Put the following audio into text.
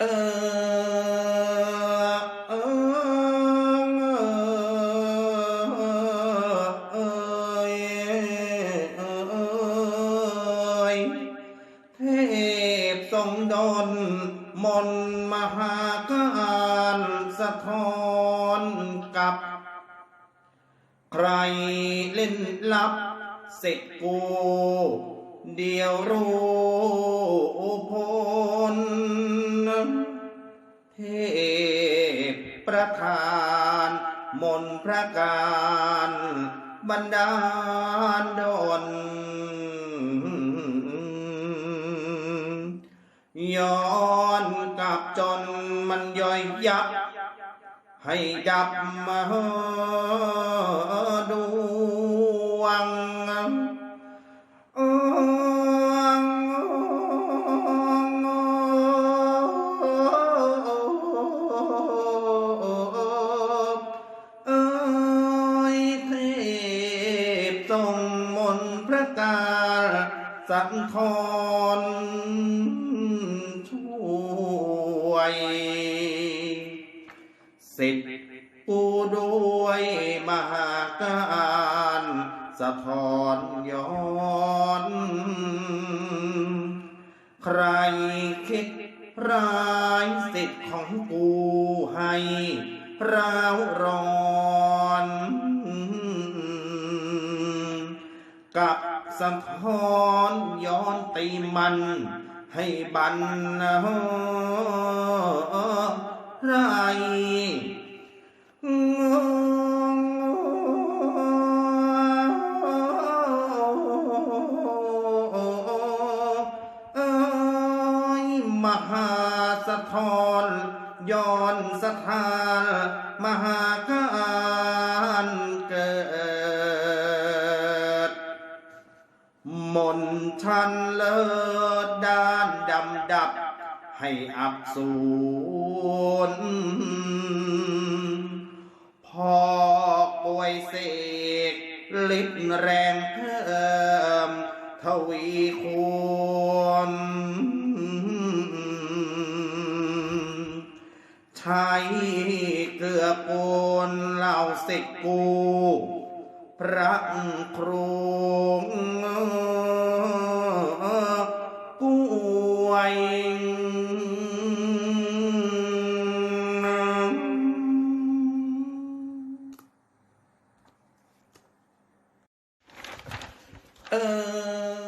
เออเออยเทพทรงดนมนมหาการสะท้อนกับ ใครเล่นลับเสร็จกู เดียวรู้พ ประธานมนพระการบันดาลดลย้อนกลับจนมันย่อยยับ ให้ดับมาดวง สันทรช่วยสิทธิ์กูด้วยมหาการสะท้อนย้อนใครคิดร้ายสิทธิ์ของกูให้ร้าวร้อน กับ สะท้อนย้อนตีมัน ให้บันไรเอ้ยมหาสะท้อนย้อนสถานมหากา ชันเลิศด้านดำดับ ให้อับสูญพอป่วยเสกฤทธิ์แรงเพิ่มทวีคูณใช้เกลือปูนเหล่าสิกูพระครู آه